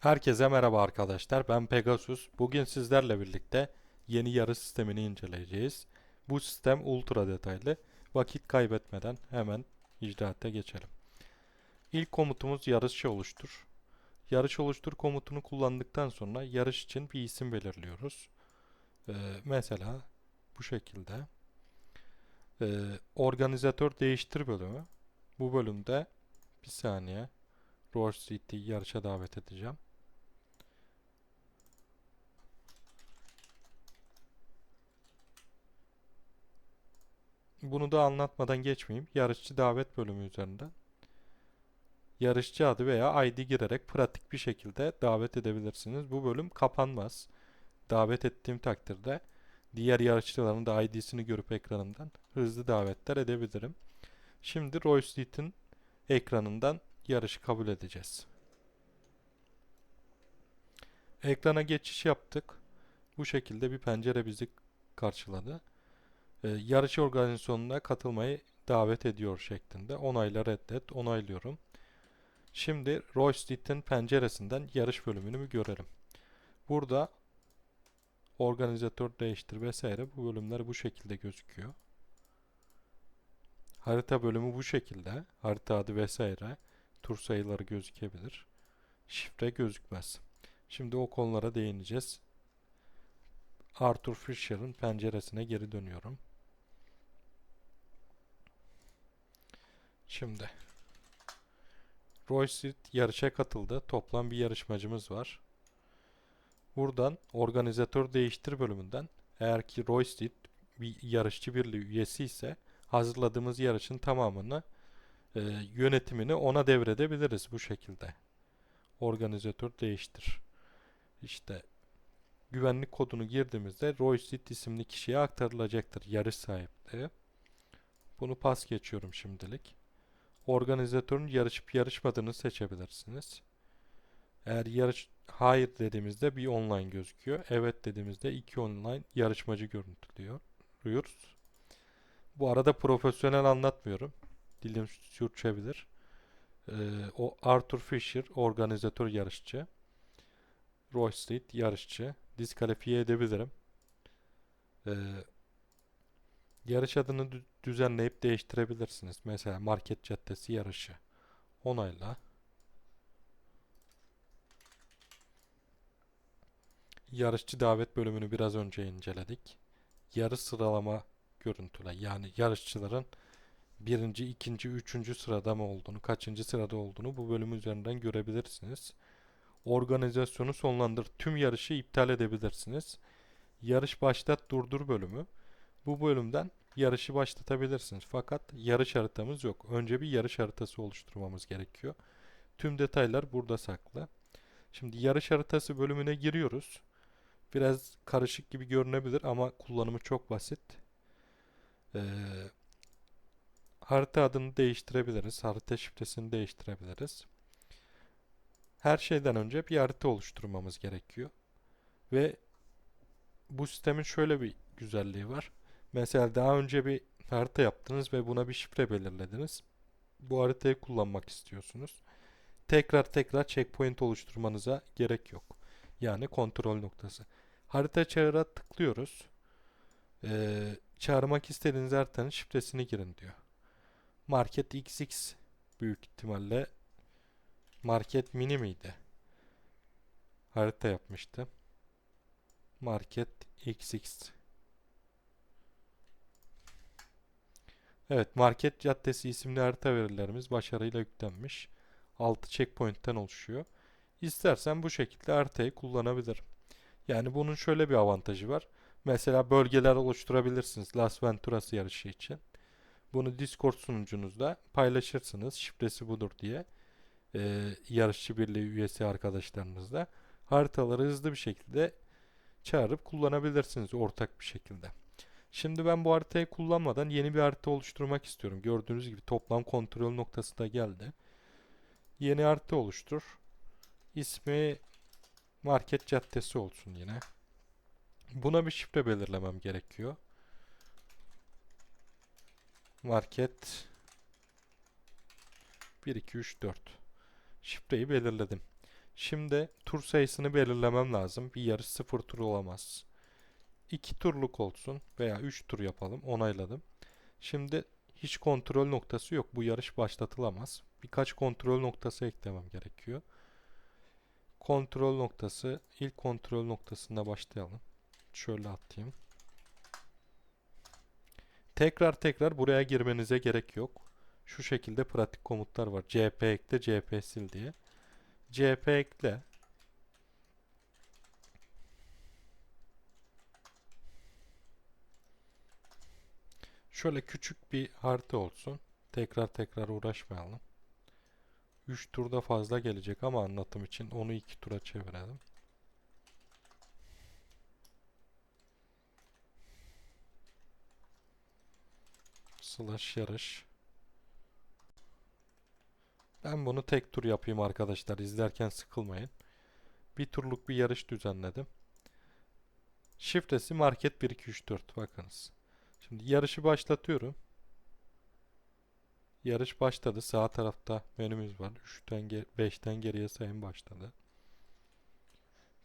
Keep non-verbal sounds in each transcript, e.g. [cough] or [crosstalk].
Herkese merhaba arkadaşlar. Ben Pegasus. Bugün sizlerle birlikte yeni yarış sistemini inceleyeceğiz. Bu sistem ultra detaylı. Vakit kaybetmeden hemen icraata geçelim. İlk komutumuz yarışçı oluştur. Yarış oluştur komutunu kullandıktan sonra yarış için bir isim belirliyoruz. Ee, mesela bu şekilde. Ee, organizatör değiştir bölümü. Bu bölümde bir saniye Roar City yarışa davet edeceğim. Bunu da anlatmadan geçmeyeyim. Yarışçı davet bölümü üzerinden yarışçı adı veya ID girerek pratik bir şekilde davet edebilirsiniz. Bu bölüm kapanmaz. Davet ettiğim takdirde diğer yarışçıların da ID'sini görüp ekranımdan hızlı davetler edebilirim. Şimdi Royce ekranından yarışı kabul edeceğiz. Ekrana geçiş yaptık. Bu şekilde bir pencere bizi karşıladı. Ee, yarış organizasyonuna katılmayı davet ediyor şeklinde. Onayla reddet, onaylıyorum. Şimdi Roystead'in penceresinden yarış bölümünü bir görelim. Burada organizatör değiştir vesaire bu bölümler bu şekilde gözüküyor. Harita bölümü bu şekilde. Harita adı vesaire. Tur sayıları gözükebilir. Şifre gözükmez. Şimdi o konulara değineceğiz. Arthur Fisher'ın penceresine geri dönüyorum. Şimdi Royce yarışa katıldı. Toplam bir yarışmacımız var. Buradan organizatör değiştir bölümünden eğer ki Royce bir yarışçı birliği üyesi ise hazırladığımız yarışın tamamını e, yönetimini ona devredebiliriz bu şekilde. Organizatör değiştir. İşte güvenlik kodunu girdiğimizde Royce isimli kişiye aktarılacaktır yarış sahipliği. Bunu pas geçiyorum şimdilik organizatörün yarışıp yarışmadığını seçebilirsiniz. Eğer yarış hayır dediğimizde bir online gözüküyor. Evet dediğimizde iki online yarışmacı görüntülüyoruz. Bu arada profesyonel anlatmıyorum. Dilim sürçebilir. Ee, o Arthur Fisher organizatör yarışçı. Roy Street yarışçı. Diskalifiye edebilirim. Ee, Yarış adını düzenleyip değiştirebilirsiniz. Mesela Market Caddesi yarışı. Onayla. Yarışçı davet bölümünü biraz önce inceledik. Yarış sıralama görüntüle. Yani yarışçıların birinci, ikinci, üçüncü sırada mı olduğunu, kaçıncı sırada olduğunu bu bölüm üzerinden görebilirsiniz. Organizasyonu sonlandır. Tüm yarışı iptal edebilirsiniz. Yarış başlat durdur bölümü. Bu bölümden yarışı başlatabilirsiniz. Fakat yarış haritamız yok. Önce bir yarış haritası oluşturmamız gerekiyor. Tüm detaylar burada saklı. Şimdi yarış haritası bölümüne giriyoruz. Biraz karışık gibi görünebilir ama kullanımı çok basit. Ee, harita adını değiştirebiliriz. Harita şifresini değiştirebiliriz. Her şeyden önce bir harita oluşturmamız gerekiyor. Ve bu sistemin şöyle bir güzelliği var. Mesela daha önce bir harita yaptınız ve buna bir şifre belirlediniz. Bu haritayı kullanmak istiyorsunuz. Tekrar tekrar checkpoint oluşturmanıza gerek yok. Yani kontrol noktası. Harita çağıra tıklıyoruz. Ee, çağırmak istediğiniz haritanın şifresini girin diyor. Market XX büyük ihtimalle Market Mini miydi? Harita yapmıştı. Market XX Evet, Market Caddesi isimli harita verilerimiz başarıyla yüklenmiş. 6 checkpoint'ten oluşuyor. İstersen bu şekilde haritayı kullanabilirim. Yani bunun şöyle bir avantajı var. Mesela bölgeler oluşturabilirsiniz Las Venturas yarışı için. Bunu Discord sunucunuzda paylaşırsınız. Şifresi budur diye. Ee, yarışçı birliği üyesi arkadaşlarınızla. Haritaları hızlı bir şekilde çağırıp kullanabilirsiniz ortak bir şekilde. Şimdi ben bu haritayı kullanmadan yeni bir harita oluşturmak istiyorum. Gördüğünüz gibi toplam kontrol noktası da geldi. Yeni harita oluştur. İsmi Market Caddesi olsun yine. Buna bir şifre belirlemem gerekiyor. Market 1 2 3 4 şifreyi belirledim. Şimdi tur sayısını belirlemem lazım. Bir yarış sıfır tur olamaz. 2 turluk olsun veya 3 tur yapalım. Onayladım. Şimdi hiç kontrol noktası yok. Bu yarış başlatılamaz. Birkaç kontrol noktası eklemem gerekiyor. Kontrol noktası, ilk kontrol noktasında başlayalım. Şöyle atayım. Tekrar tekrar buraya girmenize gerek yok. Şu şekilde pratik komutlar var. CP ekle, CP sil diye. CP ekle. Şöyle küçük bir harita olsun. Tekrar tekrar uğraşmayalım. 3 turda fazla gelecek ama anlatım için onu 2 tura çevirelim. Slash yarış. Ben bunu tek tur yapayım arkadaşlar. İzlerken sıkılmayın. Bir turluk bir yarış düzenledim. Şifresi market 1 2 3 4 bakınız. Şimdi yarışı başlatıyorum. Yarış başladı. Sağ tarafta menümüz var. 3'ten 5'ten geriye sayım başladı.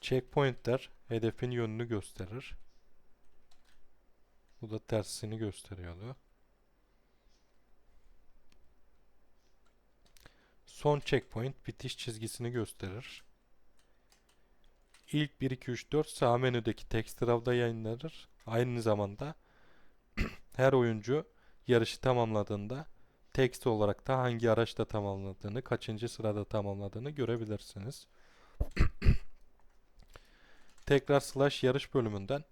Checkpointler hedefin yönünü gösterir. Bu da tersini gösteriyordu. Son checkpoint bitiş çizgisini gösterir. İlk 1 2 3 4 sağ menüdeki text draw'da yayınlanır. Aynı zamanda her oyuncu yarışı tamamladığında text olarak da hangi araçla tamamladığını, kaçıncı sırada tamamladığını görebilirsiniz. [clears throat] Tekrar slash yarış bölümünden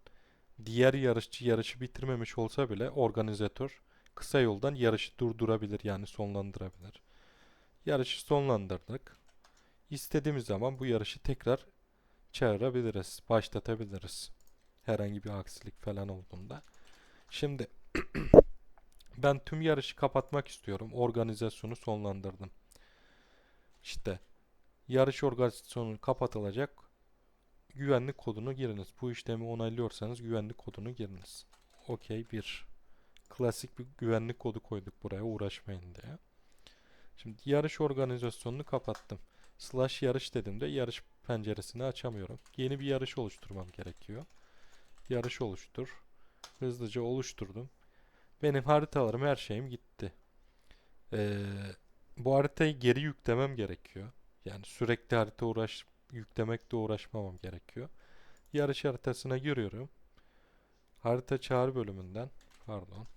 diğer yarışçı yarışı bitirmemiş olsa bile organizatör kısa yoldan yarışı durdurabilir yani sonlandırabilir. Yarışı sonlandırdık. İstediğimiz zaman bu yarışı tekrar çağırabiliriz, başlatabiliriz. Herhangi bir aksilik falan olduğunda. Şimdi [coughs] ben tüm yarışı kapatmak istiyorum. Organizasyonu sonlandırdım. İşte yarış organizasyonu kapatılacak. Güvenlik kodunu giriniz. Bu işlemi onaylıyorsanız güvenlik kodunu giriniz. Okey 1. Klasik bir güvenlik kodu koyduk buraya uğraşmayın diye. Şimdi yarış organizasyonunu kapattım. Slash yarış dediğimde yarış penceresini açamıyorum. Yeni bir yarış oluşturmam gerekiyor. Yarış oluştur. Hızlıca oluşturdum. Benim haritalarım her şeyim gitti. Ee, bu haritayı geri yüklemem gerekiyor. Yani sürekli harita uğraş yüklemekle uğraşmamam gerekiyor. Yarış haritasına giriyorum. Harita çağrı bölümünden pardon.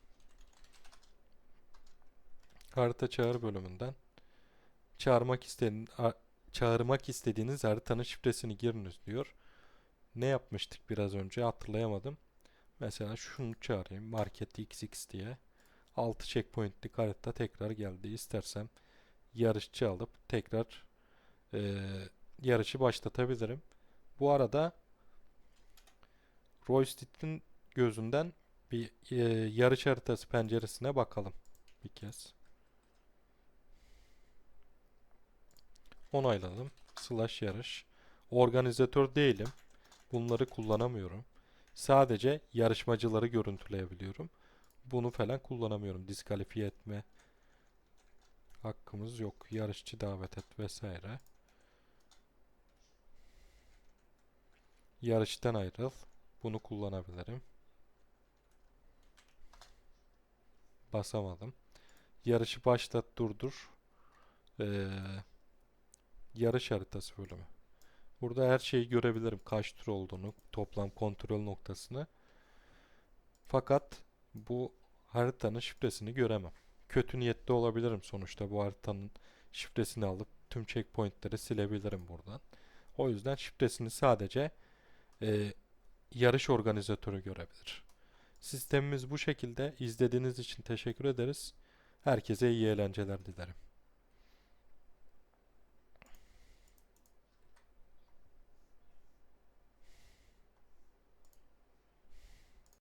Harita çağrı bölümünden çağırmak istediğin çağırmak istediğiniz haritanın şifresini giriniz diyor. Ne yapmıştık biraz önce hatırlayamadım. Mesela şunu çağırayım. Market XX diye. 6 checkpoint'lik harita tekrar geldi. İstersem yarışçı alıp tekrar e, yarışı başlatabilirim. Bu arada Roystic'in gözünden bir e, yarış haritası penceresine bakalım bir kez. Onayladım. Slash yarış. Organizatör değilim. Bunları kullanamıyorum. Sadece yarışmacıları görüntüleyebiliyorum. Bunu falan kullanamıyorum. Diskalifiye etme hakkımız yok. Yarışçı davet et vesaire. Yarıştan ayrıl. Bunu kullanabilirim. Basamadım. Yarışı başlat durdur. Ee, yarış haritası bölümü. Burada her şeyi görebilirim. Kaç tur olduğunu, toplam kontrol noktasını. Fakat bu haritanın şifresini göremem. Kötü niyetli olabilirim sonuçta bu haritanın şifresini alıp tüm checkpointleri silebilirim buradan. O yüzden şifresini sadece e, yarış organizatörü görebilir. Sistemimiz bu şekilde. İzlediğiniz için teşekkür ederiz. Herkese iyi eğlenceler dilerim.